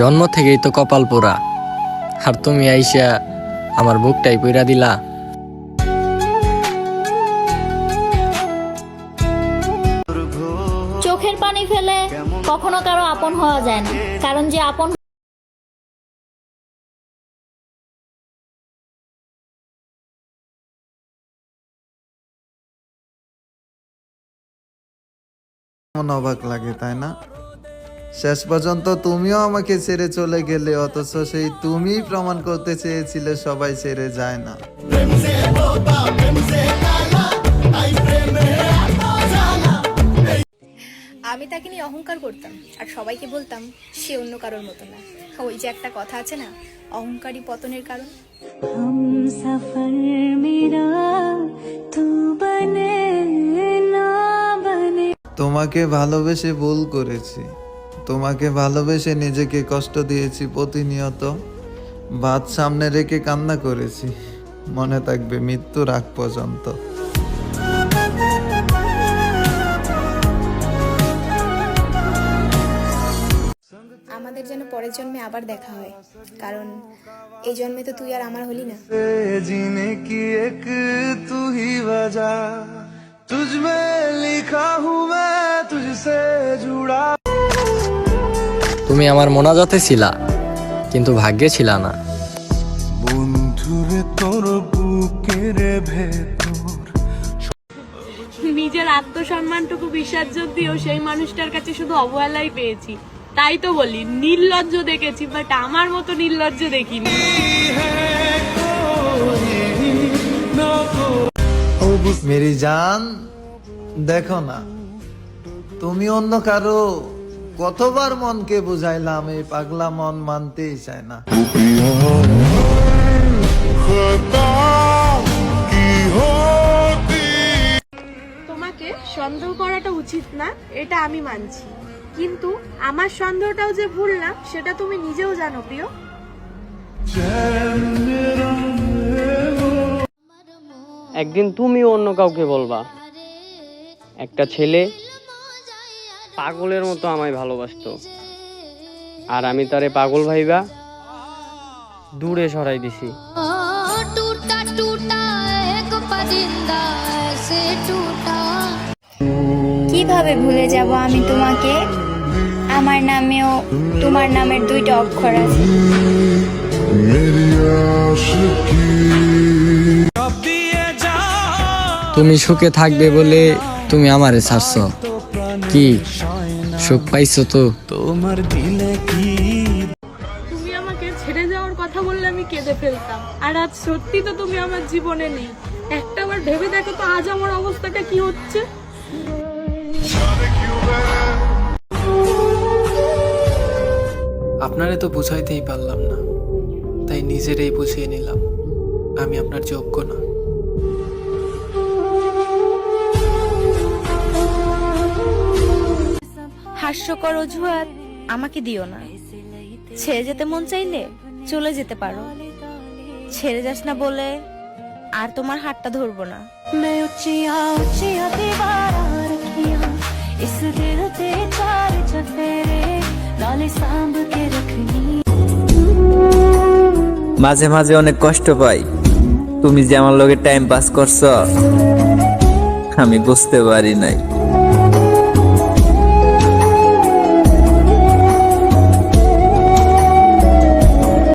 জন্ম থেকেই তো কপাল পোড়া। আর তুমি আইসা আমার বুকটাই পইরা দিলা। চোখের পানি ফেলে কখনো কারও আপন হওয়া যায় না। কারণ যে আপন অবাক লাগে তাই না? শেষ পর্যন্ত তুমিও আমাকে ছেড়ে চলে গেলে অথচ সেই তুমি প্রমাণ করতে চেয়েছিলে সবাই ছেড়ে যায় না। আমি তাকে নিয়ে অহংকার করতাম আর সবাইকে বলতাম সে অন্য কারোর মতো না। ওই যে একটা কথা আছে না অহংকারী পতনের কারণ। তোমাকে ভালোবেসে ভুল করেছি। তোমাকে ভালোবেসে নিজেকে কষ্ট দিয়েছি প্রতিনিয়ত ভাত সামনে রেখে কান্না করেছি মনে থাকবে মৃত্যুর আগ পর্যন্ত আমাদের যেন পরের জন্মে আবার দেখা হয় কারণ এই জন্মে তো তুই আর আমার হলি না जीने की एक तू ही वजह तुझ में लिखा हूँ मैं तुझसे जुड़ा তুমি আমার মোনাজাতে ছিলা কিন্তু ভাগ্যে ছিলা না। বন্ধুরে তোর বুকের ভেতর নিজের আত্মসম্মানটুকু বিসর্জন দিয়েও সেই মানুষটার কাছে শুধু অবহেলাই পেয়েছি। তাই তো বলি নির্লজ্জ দেখেছি বাট আমার মতো নির্লজ্জ দেখিনি। মেরি জান দেখো না তুমি অন্য কারও কতবার মনকে বুঝাইলাম এই পাগলা মন মানতেই চায় না। তোমাকে সন্দেহ করাটা উচিত না এটা আমি মানছি। কিন্তু আমার সন্দেহটাও যে ভুল না সেটা তুমি নিজেও জানো প্রিয়। একদিন তুমি অন্য কাউকে বলবা। একটা ছেলে পাগলের মতো আমায় ভালোবাসত। আর আমি তারে পাগল ভাইবা দূরে সরাই দিছি। কীভাবে ভুলে যাব আমি তোমাকে? আমার নামেও তোমার নামের দুইটা অক্ষর আছে। তুমি সুখে থাকবে বলে তুমি আমারে ছাড়ছো। কি? সুখ পাইছো তো? তোমার দিলে কি? তুমি আমাকে ছেড়ে যাওয়ার কথা বললে আমি কেঁদে ফেলতাম। আর আজ সত্যি তো তুমি আমার জীবনে নেই। একটা বার ভেবে দেখো তো আজ আমার অবস্থাটা কি হচ্ছে। আপনারে তো বুঝাইতেই পারলাম না। তাই নিজেরাই বুঝিয়ে নিলাম। আমি আপনার যোগ্য না। হাস্যকর অজুহাত আমাকে দিও না ছেড়ে যেতে মন চাইলে চলে যেতে পারো ছেড়ে যাস না বলে আর তোমার হাতটা ধরবো না मैं उचिया उचिया दीवारा रखिया इस दिल ते चार चफेरे नाले सांभ के रखनी মাঝে মাঝে অনেক কষ্ট পাই তুমি যে আমার লগে টাইম পাস করছো আমি বুঝতে পারি নাই